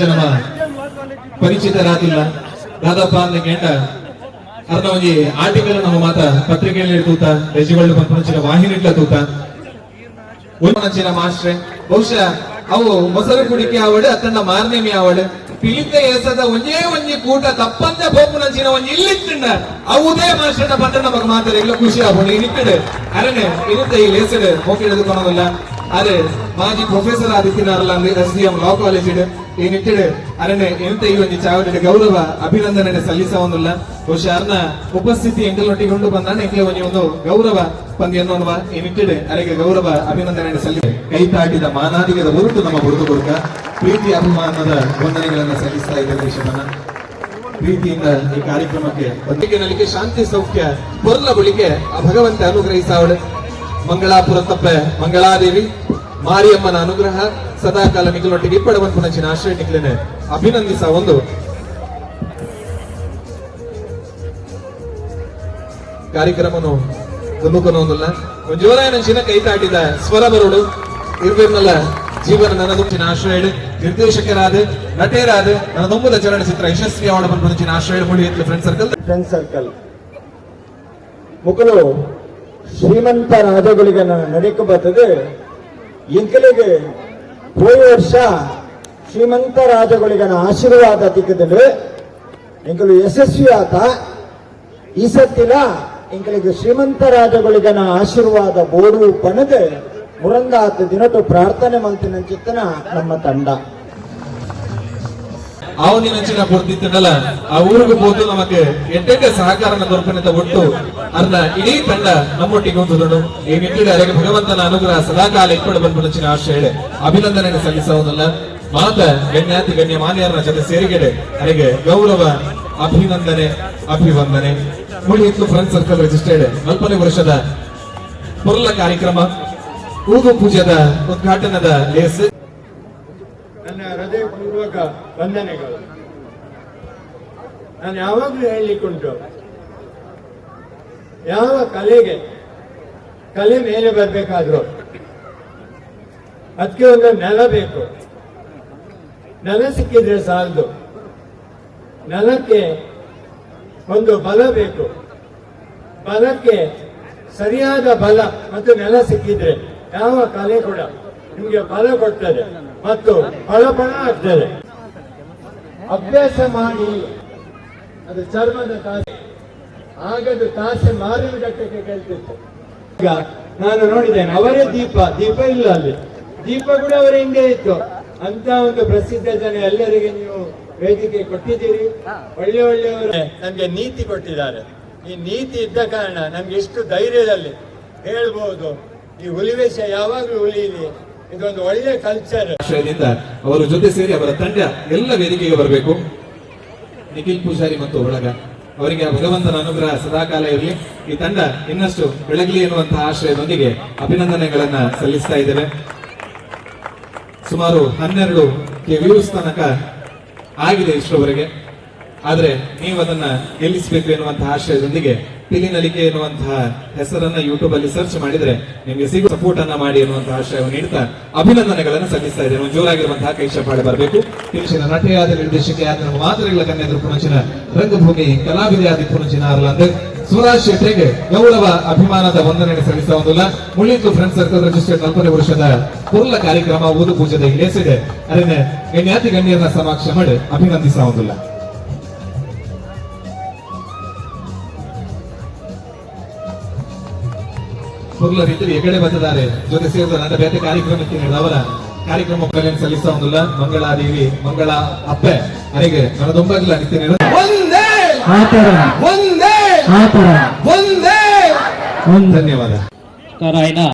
ಹೆಚ್ಚು ನಮ್ಮ ಪರಿಚಿತರಾದಿಲ್ಲ ರಾಧಪ್ಪ ಅಂದ್ರೆ ಗೇಂಡ. ಅದನ್ನ ಒಂಜಿ ಆರ್ಟಿಕಲ್ ನಮ್ಮ ಮಾತ ಪತ್ರಿಕೆಯಲ್ಲಿ ತೂತ ರೆಜಿಗಳು ಬಂದ ವಾಹಿನಿ ತೂತ. ಉಲ್ಮನಚಿನ ಮಾಸ್ಟ್ರೆ. ಬಹುಶಃ ಅವು ಮೊಸರು ಕುಡಿಕೆ ಆವಳೆ ಅತ್ತಂಡ ಮಾರ್ನೇಮಿ ಆವಳೆ ಪಿಲಿತ ಏಸದ ಒಂಜೇ ಒಂಜಿ ಕೂಟ ತಪ್ಪಂದ ಬೋಪುನಂಚಿನ ಒಂಜಿ ಇಲ್ಲಿತ್ತಂಡ ಅವುದೇ ಮಾಸ್ಟರ್ನ ಪತ್ರ ನಮಗೆ ಮಾತಾಡ ಎಲ್ಲ ಖುಷಿ ಆಗೋಣ ಇನಿಕ್ಕಡೆ ಅರನೆ ಇರುತ್ತೆ ಇಲ್ಲಿ ಲೇಸಡೆ ಹೋಗಿ ಹಿಡಿದುಕೊಳ್ಳೋದಿಲ್ಲ ಅರೆ ಮಾಜಿ ಪ್ರೊಫೆಸರ್ ಆದಿತ್ಯನಾರಲ್ಲ ಅಂದ್ರೆ S D M law college ಏನಿಟ್ಟಿಡು ಅರನೆ ಎಂತ ಈ ಒಂದು ಚಾವಡಿ ಗೌರವ ಅಭಿನಂದನೆ ಸಲ್ಲಿಸವನ್ನುಲ್ಲ. ಬಹುಶಃ ಅರ್ನ ಉಪಸ್ಥಿತಿ ಎಂಕಲೊಟ್ಟಿಗೊಂಡು ಬಂದಾನ ಎಂಕಲೆ ಒಂದು ಗೌರವ ಪಂದ್ಯ ಎನ್ನುವ ಏನಿಟ್ಟಿಡು ಅರೆಗೆ ಗೌರವ ಅಭಿನಂದನೆ ಸಲ್ಲಿ ಕೈ ತಾಟಿದ ಮಾನಾದಿಗದ ನಮ್ಮ ಕೊಡುಕ ಪ್ರೀತಿ, ಅಭಿಮಾನದ ವಂದನೆಗಳನ್ನು ಸಲ್ಲಿಸ್ತಾ ಇದ್ದೇವೆ ವಿಷಯವನ್ನ ಪ್ರೀತಿಯಿಂದ ಈ ಕಾರ್ಯಕ್ರಮಕ್ಕೆ ಬದುಕಿನಲ್ಲಿಗೆ ಶಾಂತಿ, ಸೌಖ್ಯ ಪೊರ್ಲ ಬಳಿಕೆ ಭಗವಂತ ಅನುಗ್ರಹಿಸಾವಳು. ಮಂಗಳಾಪುರ ತಪ್ಪೆ ಮಂಗಳಾದೇವಿ, ಮಾರಿಯಮ್ಮನ ಅನುಗ್ರಹ ಸದಾಕಾಲ ಮಿಗಿಲೊಟ್ಟಿಗೆ ಇಪ್ಪಡವನ್ ಪುನಚಿನ ಆಶ್ರಯ ನಿಖಲನೆ ಅಭಿನಂದಿಸ ಒಂದು. ಕಾರ್ಯಕ್ರಮನು ಜೋರಾಯನ ಚಿನ ಕೈ ತಾಟಿದ ಸ್ವರ ಬರುಡು ಇರ್ಬೇಕಲ್ಲ ಜೀವನ ನನ್ನ ದುಂಚಿನ ಆಶ್ರಯ ನಿರ್ದೇಶಕರಾದ, ನಟೇರಾದ ನನ್ನ ನೊಂಬದ ಚಲನಚಿತ್ರ ಯಶಸ್ವಿ ಅವಳ ಬಂದಿನ ಆಶ್ರಯ ಮೂಡಿ ಫ್ರೆಂಡ್ ಸರ್ಕಲ್ ಫ್ರೆಂಡ್ ಸರ್ಕಲ್ ಮುಕಲು ಶ್ರೀಮಂತ ರಾಜಗಳಿಗೆ ನಡಕ ಬರ್ತದೆ. ಇಂಕಲಿಗೆ ಹೋದ ವರ್ಷ ಶ್ರೀಮಂತ ರಾಜಗಳಿಗೆ ಆಶೀರ್ವಾದ ತಿಕ್ಕದಲ್ಲಿ ಇಂಕಲು ಯಶಸ್ವಿ ಆತ. ಈ ಸತ್ತಿನ ಇಂಕಲಿಗೆ ಶ್ರೀಮಂತ ರಾಜಗಳಿಗೆ ಆಶೀರ್ವಾದ ಬೋಡು ಪಣದೆ ಮುರಂದಾತ ದಿನಟು ಪ್ರಾರ್ಥನೆ ಮಂತಿನ ಚಿತ್ತನ ನಮ್ಮ ತಂಡ. ಅವನಿನ ಚಿನ್ನ ಕೊಡ್ತಿತ್ತಲ್ಲ ಆ ಊರಿಗೆ ಹೋದು ನಮಗೆ ಎಂಟೆಂಟೆ ಸಹಕಾರನ ದೊರಕನೆ ಒಟ್ಟು ಅರ್ಧ ಇಡೀ ತಂಡ ನಮ್ಮೊಟ್ಟಿಗೆ ಹೊಂದಿದನು ಈ ನಿಟ್ಟಿಗೆ ಅದಕ್ಕೆ ಭಗವಂತನ ಅನುಗ್ರಹ ಸದಾಕಾಲ ಇಟ್ಕೊಂಡು ಬಂದ್ಬಿಡಚಿನ ಆಶ್ರಯ ಅಭಿನಂದನೆ ಸಲ್ಲಿಸುವುದಲ್ಲ ಮಾತ ಗಣ್ಯಾತಿ ಗಣ್ಯ ಮಾನ್ಯರ ಜೊತೆ ಸೇರಿಗೆಡೆ ಅದಕ್ಕೆ ಗೌರವ, ಅಭಿನಂದನೆ, ಅಭಿವಂದನೆ. ಮುಳಿ ಇತ್ತು ಫ್ರೆಂಡ್ ಸರ್ಕಲ್ ರಿಜಿಸ್ಟರ್ಡ್ ನಲ್ಪನೆ ವರ್ಷದ ಪುರ್ಲ ಕಾರ್ಯಕ್ರಮ. ಊದು ಪೂಜೆದ ಉದ್ಘಾಟನದ ಲೇಸ್. ಹೃದಯಪೂರ್ವಕ ವಂದನೆಗಳು. ನಾನು ಯಾವಾಗಲೂ ಹೇಳಲಿಕ್ಕುಂಟು ಯಾವ ಕಲೆಗೆ ಕಲೆ ಮೇಲೆ ಬರಬೇಕಾದ್ರೂ ಅದಕ್ಕೆ ಒಂದು ನೆಲ ಬೇಕು. ನೆಲ ಸಿಕ್ಕಿದ್ರೆ ಸಾಲದು. ನೆಲಕ್ಕೆ ಒಂದು ಬಲ ಬೇಕು. ಬಲಕ್ಕೆ ಸರಿಯಾದ ಬಲ ಮತ್ತು ನೆಲ ಸಿಕ್ಕಿದ್ರೆ ಯಾವ ಕಲೆ ಕೂಡ ನಿಮಗೆ ಬಲ ಕೊಡ್ತಾರೆ ಮತ್ತು ಫಲಫಲ ಆಗ್ತದೆ ಅಭ್ಯಾಸ ಮಾಡಿ. ಅದು ಚರ್ಮದ ತಾಸೆ. ಆಗದು ತಾಸೆ ಮಾರಿನ ಘಟ್ಟಕ್ಕೆ ಕೇಳ್ತಿತ್ತು. ಈಗ ನಾನು ನೋಡಿದ್ದೇನೆ, ಅವರೇ ದೀಪ ದೀಪ ಇಲ್ಲ ಅಲ್ಲಿ. ದೀಪ ಕೂಡ ಅವರ ಹಿಂದೆ ಇತ್ತು. ಅಂತ ಒಂದು ಪ್ರಸಿದ್ಧ ಜನ ಎಲ್ಲರಿಗೆ ನೀವು ವೇದಿಕೆ ಕೊಟ್ಟಿದ್ದೀರಿ. ಒಳ್ಳೆ ಒಳ್ಳೆಯವರು ನಮ್ಗೆ ನೀತಿ ಕೊಟ್ಟಿದ್ದಾರೆ. ಈ ನೀತಿ ಇದ್ದ ಕಾರಣ ನಮ್ಗೆ ಎಷ್ಟು ಧೈರ್ಯದಲ್ಲಿ ಹೇಳ್ಬೋದು, ಈ ಹುಲಿವೇಷ ಯಾವಾಗಲೂ ಉಳಿಯಲಿ ಇದೊಂದು ಒಳ್ಳೆ ಕಲ್ಚರ್ ಆಶ್ರಯದಿಂದ ಅವರ ಜೊತೆ ಸೇರಿ ಅವರ ತಂಡ ಎಲ್ಲ ವೇದಿಕೆಗೆ ಬರಬೇಕು. ನಿಖಿಲ್ ಪೂಜಾರಿ ಮತ್ತು ಒಳಗ ಅವರಿಗೆ ಭಗವಂತನ ಅನುಗ್ರಹ ಸದಾಕಾಲ ಇರಲಿ. ಈ ತಂಡ ಇನ್ನಷ್ಟು ಬೆಳಗಲಿ ಎನ್ನುವಂತಹ ಆಶ್ರಯದೊಂದಿಗೆ ಅಭಿನಂದನೆಗಳನ್ನ ಸಲ್ಲಿಸ್ತಾ ಇದ್ದೇವೆ. ಸುಮಾರು ಹನ್ನೆರಡು ಕೆ ವ್ಯೂಸ್ ತನಕ ಆಗಿದೆ ಇಷ್ಟರವರೆಗೆ. ಆದ್ರೆ ನೀವು ಅದನ್ನ ಗೆಲ್ಲಿಸಬೇಕು ಎನ್ನುವಂತಹ ಆಶಯದೊಂದಿಗೆ ಪಿಲಿ ನಲಿಕೆ ಎನ್ನುವಂತಹ ಹೆಸರನ್ನ ಯೂಟ್ಯೂಬ್ ಅಲ್ಲಿ ಸರ್ಚ್ ಮಾಡಿದ್ರೆ ನಿಮಗೆ ಸಿಗೋ ಸಪೋರ್ಟ್ ಅನ್ನ ಮಾಡಿ ಎನ್ನುವಂತಹ ಆಶಯವನ್ನು ನೀಡುತ್ತಾ ಅಭಿನಂದನೆಗಳನ್ನು ಸಲ್ಲಿಸ್ತಾ ಇದ್ದೇನೆ. ಜೋರಾಗಿರುವಂತಹ ಕೈ ಚಪ್ಪಾಳೆ ಬರಬೇಕು. ಕಿರುಚಿನ ನಟೆಯಾದ ನಿರ್ದೇಶಕಿಯಾದ ನಮ್ಮ ಮಾತುಗಳ ಕನ್ಯೆದ್ರು ಪುಣಚಿನ ರಂಗಭೂಮಿ ಕಲಾವಿದೆಯಾದ ಪುಣಚಿನ ಅರ್ಲಂದ್ ಸುರಾಜ್ ಶೆಟ್ಟಿಗೆ ಗೌರವ, ಅಭಿಮಾನದ ವಂದನೆ ಸಲ್ಲಿಸುವ ಒಂದಿಲ್ಲ. ಮುಳ್ಳಿತು ಫ್ರೆಂಡ್ ಸರ್ಕಲ್ ರಿಜಿಸ್ಟರ್ಡ್ ನಲ್ಪನೆ ವರ್ಷದ ಪುರ್ಲ ಕಾರ್ಯಕ್ರಮ, ಓದು ಪೂಜೆದ ಇಲೇಸಿದೆ ಅದನ್ನ ಗಣ್ಯಾತಿ ಗಣ್ಯರನ್ನ ಸಮಾಕ್ಷ ಮಾಡಿ ಅಭಿನಂದಿಸುವ ಒಂದಿಲ್ಲ. ಮೊದಲ ರೀತಿಯಲ್ಲಿ ಹೆಗಡೆ ಬಂದಿದ್ದಾರೆ ಜೊತೆ ಸೇರಿದ ನನ್ನ ಬೇರೆ ಕಾರ್ಯಕ್ರಮಕ್ಕೆ ಅವರ ಕಾರ್ಯಕ್ರಮ ಸಲ್ಲಿಸ್ತಾ ಒಂದಿಲ್ಲ ಮಂಗಳ ದೇವಿ ಮಂಗಳ ಅಪ್ಪೆ ನನಗೆ ನನ್ನ ತುಂಬಾಗಿಲ್ಲ ನಿತ್ಯ ಒಂದೇ ಧನ್ಯವಾದ.